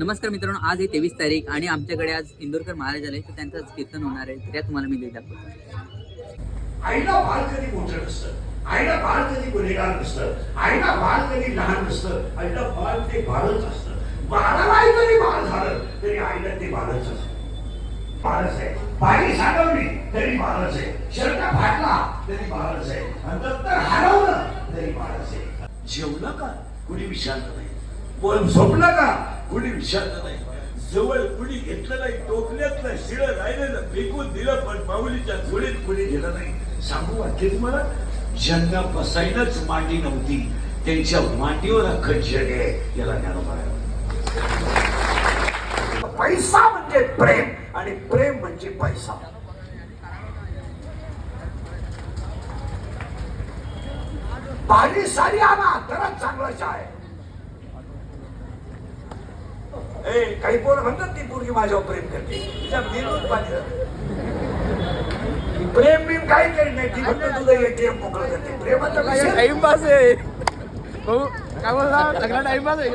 नमस्कार मित्रांनो आज आहे तेवीस तारीख आणि आमच्याकडे आज इंदोरकर महाराज आले तर त्यांचं कीर्तन होणार आहे. त्या तुम्हाला मी देत दाखवतो. आईला बाळ कधी मोठं नसतं. आईला बाळ कधी गुन्हेगार नसतं. आईला बाळ कधी लहान नसतं. आईला बाळ ते बाळच असतं. बाळालाही जरी बाळ झालं तरी आईला ते बाळच असतं. बाळच आहे. बाई साठवली तरी बाळच आहे. शर्ट फाटला तरी बाळच आहे. आणि दप्तर हरवलं तरी बाळच आहे. जेवलं का? कुणी विचारलं नाही. पण झोपलं का? कुणी विचारलं नाही. जवळ कुणी घेतलं नाही टोपल्यातलं शिळ राहिलेलं फेकून दिलं पण माऊलीच्या जोडीत कुणी गेलं नाही. सांगू वाटते तुम्हाला? ज्यांना बसायलाच मांडी नव्हती त्यांच्या मांडीवर अख्खं जग आहे याला ज्ञान पैसा म्हणजे प्रेम आणि प्रेम म्हणजे पैसा. भाजी सारी आणा तरच चांगलं आहे ए काही पोरं म्हणतात ती पोरगी माझ्यावर प्रेम करते. तिच्या मेंदूत पाणी जातं. प्रेम बिम काही करी नाही. ती फक्त तुझं एटीएम मोकळं करते. प्रेमाचं काय टाइमपास आहे. भाऊ काय बोलला सगळा टाइमपास आहे